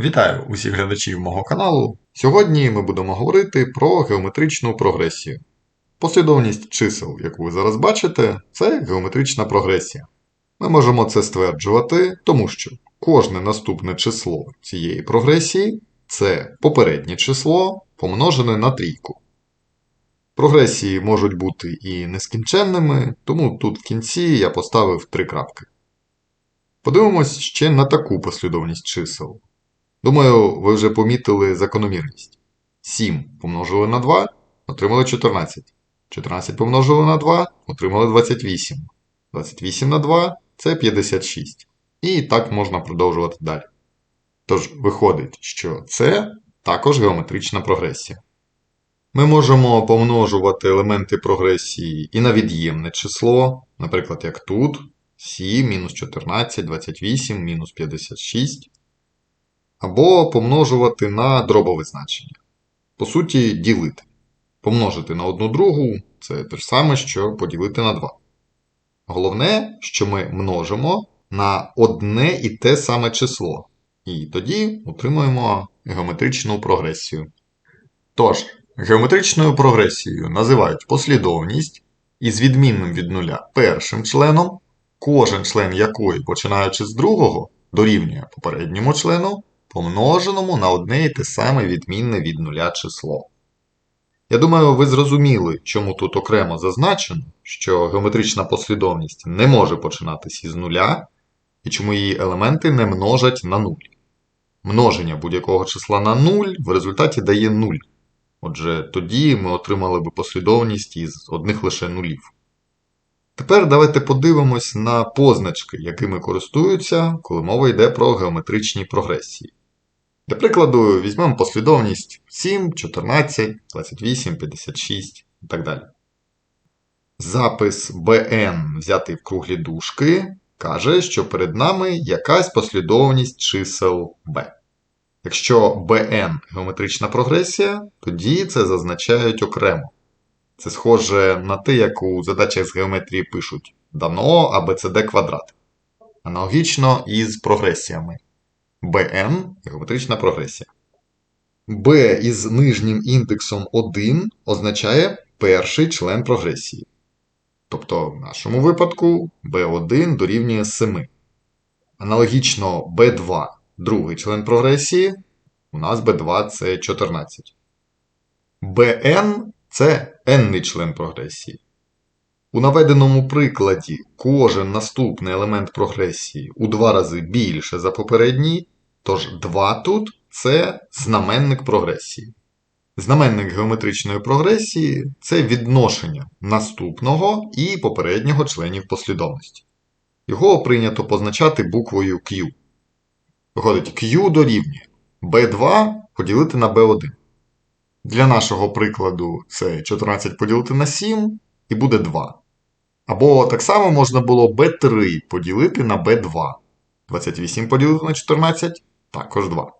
Вітаю усіх глядачів мого каналу. Сьогодні ми будемо говорити про геометричну прогресію. Послідовність чисел, яку ви зараз бачите, це геометрична прогресія. Ми можемо це стверджувати, тому що кожне наступне число цієї прогресії це попереднє число помножене на трійку. Прогресії можуть бути і нескінченними, тому тут в кінці я поставив три крапки. Подивимось ще на таку послідовність чисел. Думаю, ви вже помітили закономірність. 7 помножили на 2, отримали 14. 14 помножили на 2, отримали 28. 28 на 2 це 56. І так можна продовжувати далі. Тож, виходить, що це також геометрична прогресія. Ми можемо помножувати елементи прогресії і на від'ємне число, наприклад, як тут 7, мінус 14, 28, мінус 56 або помножувати на дробове значення. По суті, ділити. Помножити на одну другу це те ж саме, що поділити на 2. Головне, що ми множимо на одне і те саме число. І тоді отримуємо геометричну прогресію. Тож, геометричною прогресією називають послідовність із відмінним від нуля першим членом, кожен член якої, починаючи з другого, дорівнює попередньому члену, помноженому на одне і те саме відмінне від нуля число. Я думаю, ви зрозуміли, чому тут окремо зазначено, що геометрична послідовність не може починатись із нуля, і чому її елементи не множать на нуль. Множення будь-якого числа на нуль в результаті дає нуль. Отже, тоді ми отримали би послідовність із одних лише нулів. Тепер давайте подивимось на позначки, якими користуються, коли мова йде про геометричні прогресії. Для прикладу, візьмемо послідовність 7, 14, 28, 56 і так далі. Запис bn, взятий в круглі дужки, каже, що перед нами якась послідовність чисел b. Якщо bn геометрична прогресія, тоді це зазначають окремо. Це схоже на те, як у задачах з геометрії пишуть дано ABCD квадрат. Аналогічно із прогресіями. Bn геометрична прогресія. b із нижнім індексом 1 означає перший член прогресії. Тобто, в нашому випадку b1 дорівнює 7. Аналогічно b2 другий член прогресії. У нас b2 це 14. bn це n член прогресії. У наведеному прикладі кожен наступний елемент прогресії у два рази більше за попередній, тож 2 тут це знаменник прогресії. Знаменник геометричної прогресії це відношення наступного і попереднього членів послідовності. Його прийнято позначати буквою Q. Виходить, Q дорівнює B2 поділити на B1. Для нашого прикладу це 14 поділити на 7 і буде 2. Або так само можна було b3 поділити на b2. 28 поділити на 14 також 2.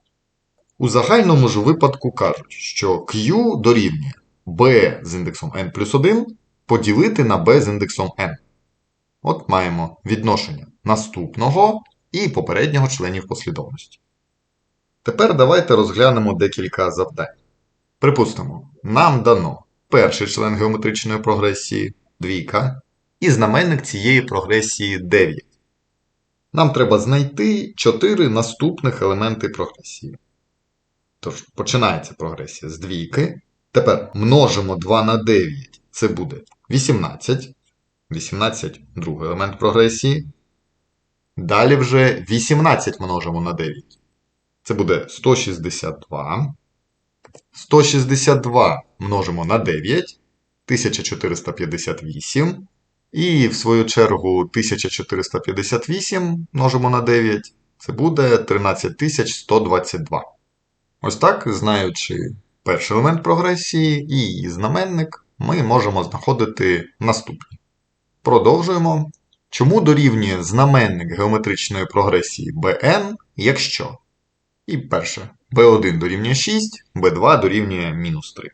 У загальному ж випадку кажуть, що Q дорівнює b з індексом n плюс 1 поділити на b з індексом n. От маємо відношення наступного і попереднього членів послідовності. Тепер давайте розглянемо декілька завдань. Припустимо, нам дано перший член геометричної прогресії двійка, і знаменник цієї прогресії 9. Нам треба знайти 4 наступних елементи прогресії. Тож, починається прогресія з двійки. Тепер множимо 2 на 9, це буде 18. 18 другий елемент прогресії. Далі вже 18 множимо на 9. Це буде 162. 162 множимо на 9, 1458. І, в свою чергу, 1458 множимо на 9, це буде 13122. Ось так, знаючи перший елемент прогресії і її знаменник, ми можемо знаходити наступні. Продовжуємо. Чому дорівнює знаменник геометричної прогресії bn, якщо? І перше, b1 дорівнює 6, b2 дорівнює мінус 3.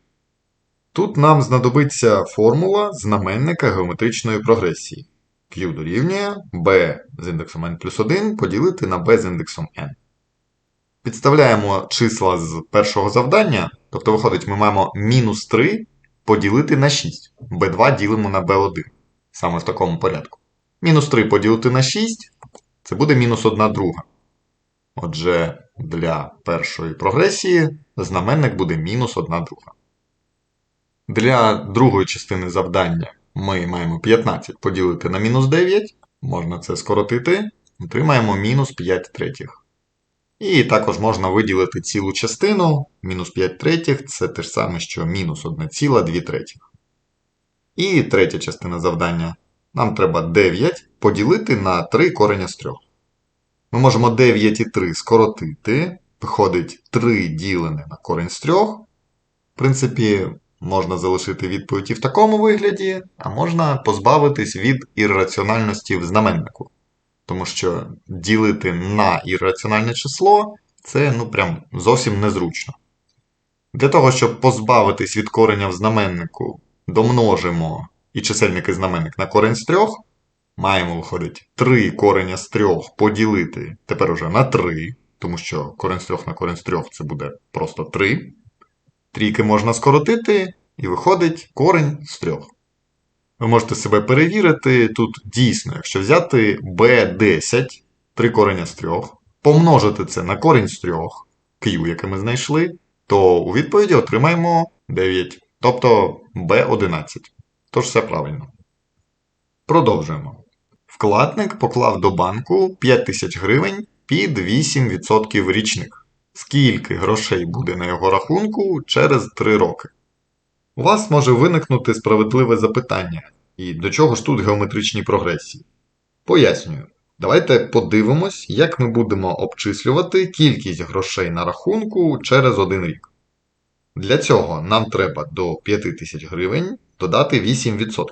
Тут нам знадобиться формула знаменника геометричної прогресії. Q дорівнює b з індексом n плюс 1 поділити на b з індексом n. Підставляємо числа з першого завдання, тобто виходить, ми маємо мінус 3 поділити на 6. b2 ділимо на b1. Саме в такому порядку. Мінус 3 поділити на 6 це буде мінус 1 друга. Отже, для першої прогресії знаменник буде мінус 1 друга. Для другої частини завдання ми маємо 15 поділити на мінус 9. Можна це скоротити. Отримаємо мінус 5 третіх. І також можна виділити цілу частину. Мінус 5 третіх це те ж саме, що мінус 1,2 третіх. І третя частина завдання. Нам треба 9 поділити на 3 кореня з 3. Ми можемо 9 і 3 скоротити. Виходить 3 ділене на корень з 3. В принципі, можна залишити відповідь і в такому вигляді, а можна позбавитись від ірраціональності в знаменнику. Тому що ділити на ірраціональне число це ну прям зовсім незручно. Для того, щоб позбавитись від кореня в знаменнику, домножимо і чисельник і знаменник на корень з 3. Маємо, виходить, 3 кореня з 3 поділити тепер уже на 3, тому що корень з 3 на корень з 3 це буде просто 3. Трійки можна скоротити, і виходить корень з 3. Ви можете себе перевірити. Тут дійсно, якщо взяти b10, 3 кореня з 3, помножити це на корінь з 3, Q, яке ми знайшли, то у відповіді отримаємо 9, тобто b11. Тож все правильно. Продовжуємо. Вкладник поклав до банку 5000 гривень під 8% річних. Скільки грошей буде на його рахунку через 3 роки? У вас може виникнути справедливе запитання. І до чого ж тут геометричні прогресії? Пояснюю. Давайте подивимось, як ми будемо обчислювати кількість грошей на рахунку через один рік. Для цього нам треба до 5000 гривень додати 8%.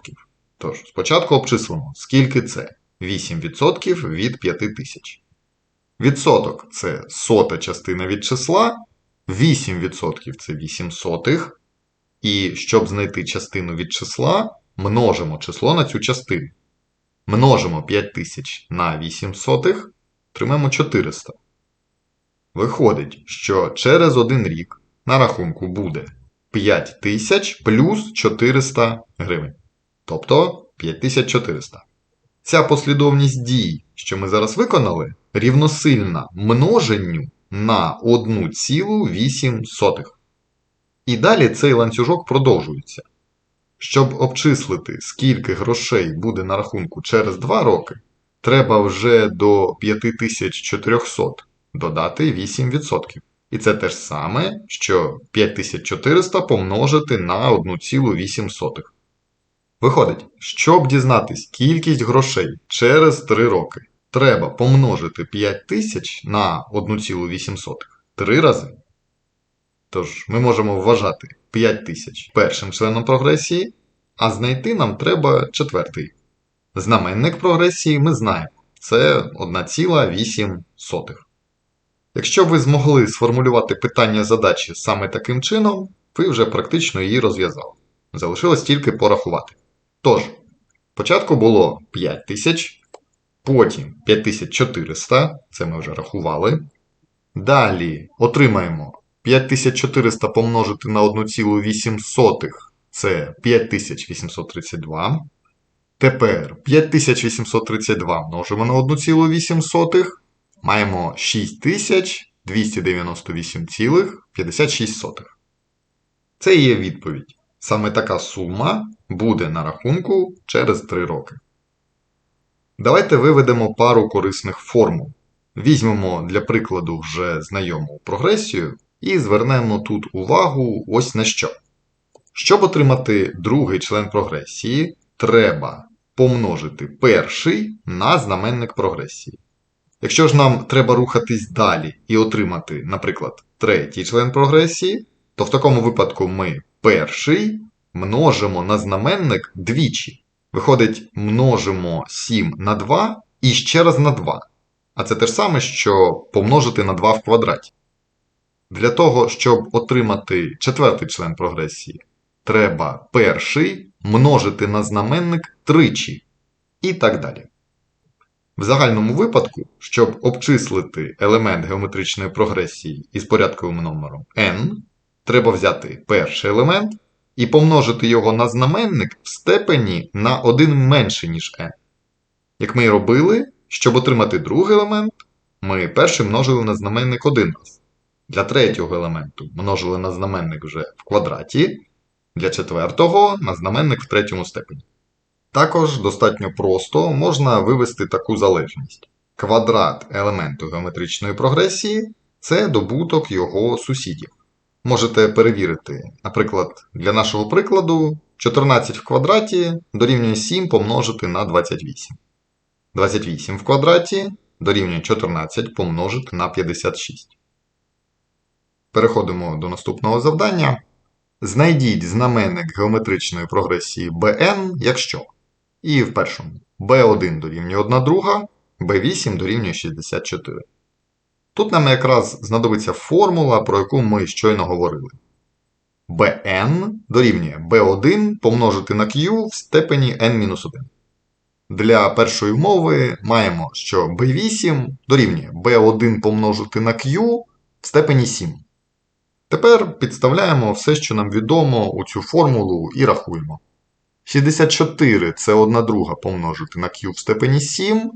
Тож, спочатку обчислимо, скільки це 8% від 5000. Відсоток це сота частина від числа, 8% це 8 сотих. І щоб знайти частину від числа, множимо число на цю частину. Множимо 5000 на 8 сотих, отримаємо 400. Виходить, що через один рік на рахунку буде 5000 плюс 400 гривень. Тобто 5400. Ця послідовність дій, що ми зараз виконали, рівносильна множенню на 1,8. І далі цей ланцюжок продовжується. Щоб обчислити, скільки грошей буде на рахунку через 2 роки, треба вже до 5400 додати 8%. І це те ж саме, що 5400 помножити на 1,8. Виходить, щоб дізнатись кількість грошей через 3 роки, треба помножити 5000 на 1,8 3 рази. Тож, ми можемо вважати 5000 першим членом прогресії, а знайти нам треба четвертий. Знаменник прогресії ми знаємо. Це 1,8. Якщо ви змогли сформулювати питання задачі саме таким чином, ви вже практично її розв'язали. Залишилось тільки порахувати. Тож, спочатку було 5000, потім 5400, це ми вже рахували. Далі отримаємо 5400 помножити на 1,8 це 5832. Тепер 5832 множимо на 1,8. Маємо 6298,56. Це і є відповідь. Саме така сума буде на рахунку через 3 роки. Давайте виведемо пару корисних формул. Візьмемо для прикладу вже знайому прогресію і звернемо тут увагу ось на що. Щоб отримати другий член прогресії, треба помножити перший на знаменник прогресії. Якщо ж нам треба рухатись далі і отримати, наприклад, третій член прогресії, то в такому випадку ми перший множимо на знаменник двічі. Виходить, множимо 7 на 2 і ще раз на 2. А це те ж саме, що помножити на 2 в квадраті. Для того, щоб отримати четвертий член прогресії, треба перший множити на знаменник тричі. І так далі. В загальному випадку, щоб обчислити елемент геометричної прогресії із порядковим номером n, треба взяти перший елемент і помножити його на знаменник в степені на 1 менше, ніж n. Як ми і робили, щоб отримати другий елемент, ми перший множили на знаменник один раз. Для третього елементу множили на знаменник вже в квадраті, для четвертого на знаменник в третьому степені. Також достатньо просто можна вивести таку залежність. Квадрат елементу геометричної прогресії це добуток його сусідів. Можете перевірити, наприклад, для нашого прикладу 14 в квадраті дорівнює 7 помножити на 28. 28 в квадраті дорівнює 14 помножити на 56. Переходимо до наступного завдання. Знайдіть знаменник геометричної прогресії bn, якщо. І в першому b1 дорівнює 1 друга, b8 дорівнює 64. Тут нам якраз знадобиться формула, про яку ми щойно говорили. bn дорівнює b1 помножити на q в степені n-1. Для першої умови маємо, що b8 дорівнює b1 помножити на q в степені 7. Тепер підставляємо все, що нам відомо у цю формулу, і рахуємо. 64 це 1 друга помножити на q в степені 7.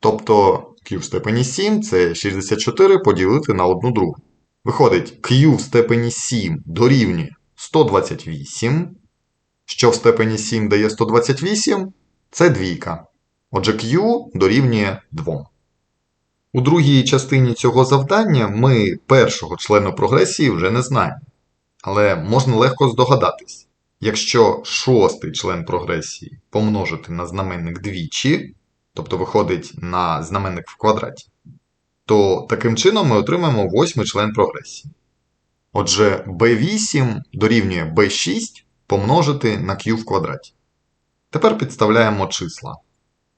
Тобто q в степені 7 це 64 поділити на 1 другу. Виходить, q в степені 7 дорівнює 128. Що в степені 7 дає 128? Це двійка. Отже, q дорівнює 2. У другій частині цього завдання ми першого члена прогресії вже не знаємо. Але можна легко здогадатись, якщо шостий член прогресії помножити на знаменник двічі, тобто виходить на знаменник в квадраті, то таким чином ми отримаємо восьмий член прогресії. Отже, b8 дорівнює b6 помножити на q в квадраті. Тепер підставляємо числа.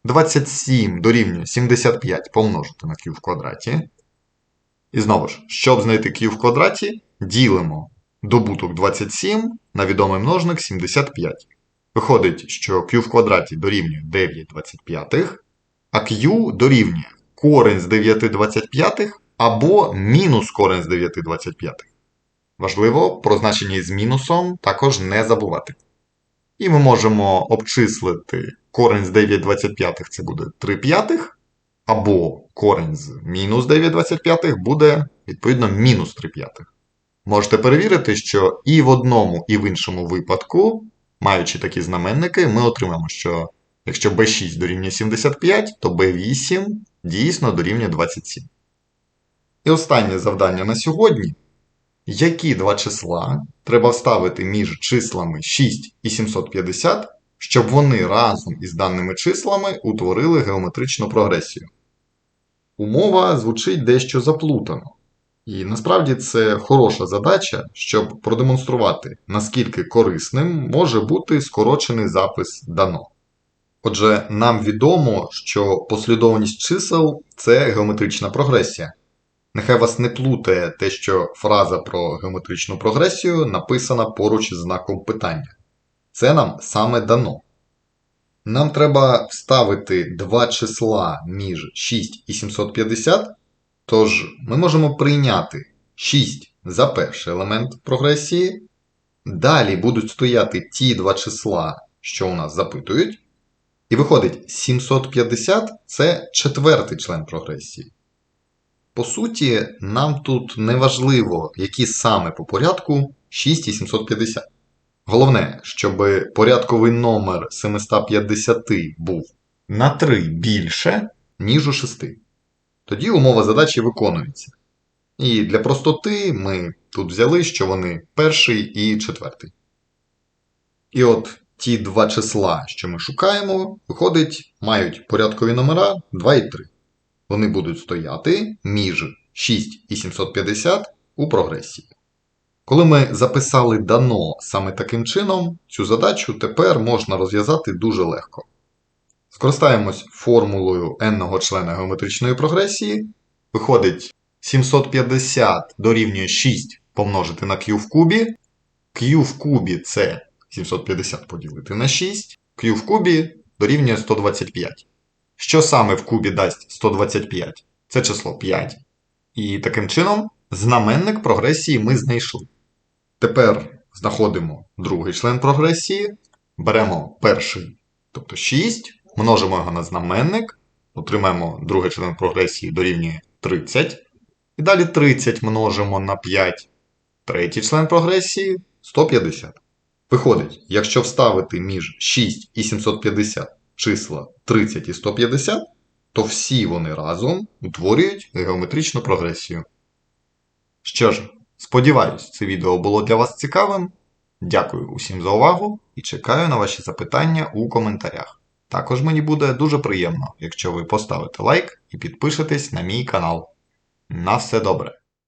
27 дорівнює 75 помножити на q в квадраті. І знову ж, щоб знайти q в квадраті, ділимо добуток 27 на відомий множник 75. Виходить, що q в квадраті дорівнює 9 25, а q дорівнює корень з 9 25 або мінус корень з 9 25. Важливо про значення з мінусом також не забувати. І ми можемо обчислити корень з 9 25 це буде 3 п'ятих, або корень з мінус 9 25 буде, відповідно, мінус 3 п'ятих. Можете перевірити, що і в одному, і в іншому випадку, маючи такі знаменники, ми отримаємо, що якщо b6 дорівнює 75, то b8 дійсно дорівнює 27. І останнє завдання на сьогодні. Які два числа треба вставити між числами 6 і 750, щоб вони разом із даними числами утворили геометричну прогресію? Умова звучить дещо заплутано. І насправді це хороша задача, щоб продемонструвати, наскільки корисним може бути скорочений запис дано. Отже, нам відомо, що послідовність чисел це геометрична прогресія. Нехай вас не плутає те, що фраза про геометричну прогресію написана поруч із знаком питання. Це нам саме дано. Нам треба вставити два числа між 6 і 750, тож ми можемо прийняти 6 за перший елемент прогресії. Далі будуть стояти ті два числа, що у нас запитують. І виходить, 750 це четвертий член прогресії. По суті, нам тут не важливо, які саме по порядку 6 і 750. Головне, щоб порядковий номер 750 був на 3 більше, ніж у 6. Тоді умова задачі виконується. І для простоти ми тут взяли, що вони перший і четвертий. І от ті два числа, що ми шукаємо, виходить, мають порядкові номера 2 і 3 вони будуть стояти між 6 і 750 у прогресії. Коли ми записали дано саме таким чином, цю задачу тепер можна розв'язати дуже легко. Скористаємось формулою n-го члена геометричної прогресії. Виходить 750 дорівнює 6 помножити на q в кубі. q в кубі це 750 поділити на 6, q в кубі дорівнює 125. Що саме в кубі дасть 125? Це число 5. І таким чином знаменник прогресії ми знайшли. Тепер знаходимо другий член прогресії, беремо перший, тобто 6, множимо його на знаменник, отримаємо другий член прогресії дорівнює 30. І далі 30 множимо на 5. Третій член прогресії 150. Виходить, якщо вставити між 6 і 750 числа 30 і 150, то всі вони разом утворюють геометричну прогресію. Що ж, сподіваюсь, це відео було для вас цікавим. Дякую усім за увагу і чекаю на ваші запитання у коментарях. Також мені буде дуже приємно, якщо ви поставите лайк і підпишетесь на мій канал. На все добре!